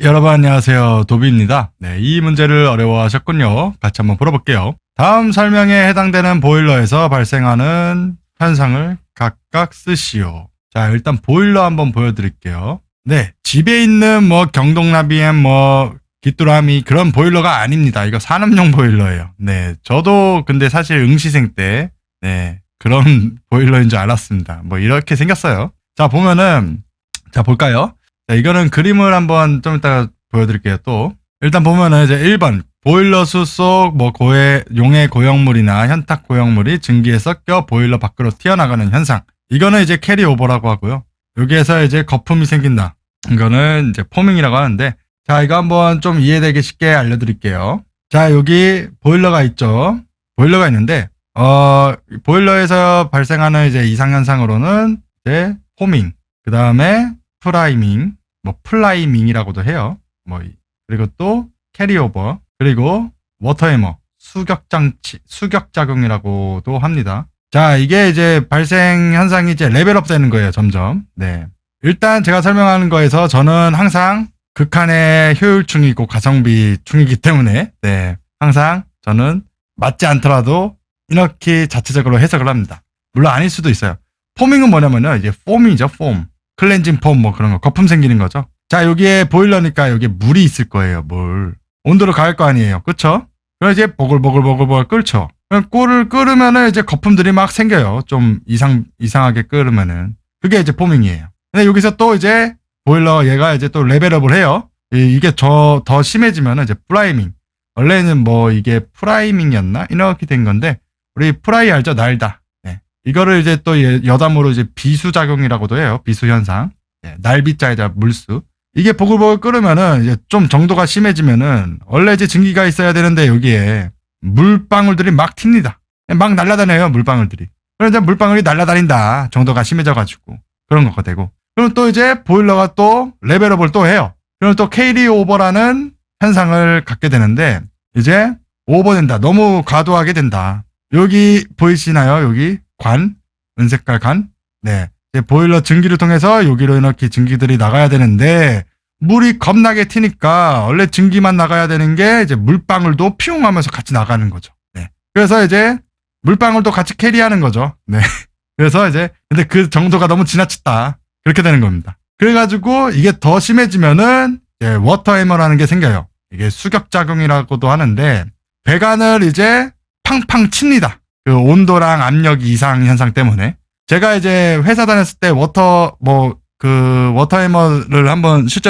여러분 안녕하세요. 도비입니다. 네, 이 문제를 어려워하셨군요. 같이 한번 풀어볼게요. 다음 설명에 해당되는 보일러에서 발생하는 현상을 각각 쓰시오. 자, 일단 보일러 한번 보여드릴게요. 네, 집에 있는 뭐 경동나비엔 뭐 귀뚜라미 그런 보일러가 아닙니다. 이거 산업용 보일러예요. 네, 저도 근데 사실 응시생 때 네, 그런 보일러인 줄 알았습니다. 뭐 이렇게 생겼어요. 자, 보면은 자, 볼까요? 자, 이거는 그림을 한번 좀 이따가 보여드릴게요, 또. 일단 보면은 이제 1번. 보일러수 속 뭐 고해, 용해 고형물이나 현탁 고형물이 증기에 섞여 보일러 밖으로 튀어나가는 현상. 이거는 이제 캐리오버라고 하고요. 여기에서 이제 거품이 생긴다. 이거는 이제 포밍이라고 하는데, 자, 이거 한번 좀 이해되기 쉽게 알려드릴게요. 자, 여기 보일러가 있죠. 보일러가 있는데, 어, 보일러에서 발생하는 이제 이상 현상으로는 이제 포밍, 그 다음에 프라이밍, 뭐 플라이밍이라고도 해요. 뭐 이- 그리고 또 캐리오버, 그리고 워터해머, 수격 장치, 수격 작용이라고도 합니다. 자, 이게 이제 발생 현상이 이제 레벨업 되는 거예요, 점점. 네. 일단 제가 설명하는 거에서 저는 항상 극한의 효율충이고 가성비충이기 때문에, 네. 항상 저는 맞지 않더라도 이렇게 자체적으로 해석을 합니다. 물론 아닐 수도 있어요. 포밍은 뭐냐면요, 이제 폼이죠, 폼. 클렌징 폼 뭐 그런 거 거품 생기는 거죠. 자 여기에 보일러니까 여기에 물이 있을 거예요. 물 온도를 가할 거 아니에요. 그쵸? 그럼 이제 보글보글보글보글 끓죠. 그럼 꿀을 끓으면은 이제 거품들이 막 생겨요. 좀 이상 이상하게 끓으면은 그게 이제 포밍이에요. 근데 여기서 또 이제 보일러 얘가 이제 또 레벨업을 해요. 이- 이게 저 더 심해지면은 이제 프라이밍. 원래는 뭐 이게 프라이밍이었나 이렇게 된 건데 우리 프라이 알죠? 날다. 네. 이거를 이제 또 예- 여담으로 이제 비수 작용이라고도 해요. 비수 현상. 네, 날비자에다 물수. 이게 보글보글 끓으면은 이제 좀 정도가 심해지면은 원래 이제 증기가 있어야 되는데 여기에 물방울들이 막 튑니다. 막 날아다녀요 물방울들이. 이제 물방울이 날아다닌다 정도가 심해져가지고 그런 거가 되고. 그럼 또 이제 보일러가 또 레벨업을 또 해요. 그럼 또 케이리 오버라는 현상을 갖게 되는데 이제 오버된다. 너무 과도하게 된다. 여기 보이시나요? 여기 관 은색깔 관. 네. 보일러 증기를 통해서 여기로 이렇게 증기들이 나가야 되는데 물이 겁나게 튀니까 원래 증기만 나가야 되는 게 이제 물방울도 피웅하면서 같이 나가는 거죠. 네. 그래서 이제 물방울도 같이 캐리하는 거죠. 네. 그래서 이제 근데 그 정도가 너무 지나쳤다. 그렇게 되는 겁니다. 그래가지고 이게 더 심해지면은 이제 워터해머라는 게 생겨요. 이게 수격 작용이라고도 하는데 배관을 이제 팡팡 칩니다. 그 온도랑 압력 이상 현상 때문에. 제가 이제 회사 다녔을 때 워터 뭐 그 워터해머를 한번 실제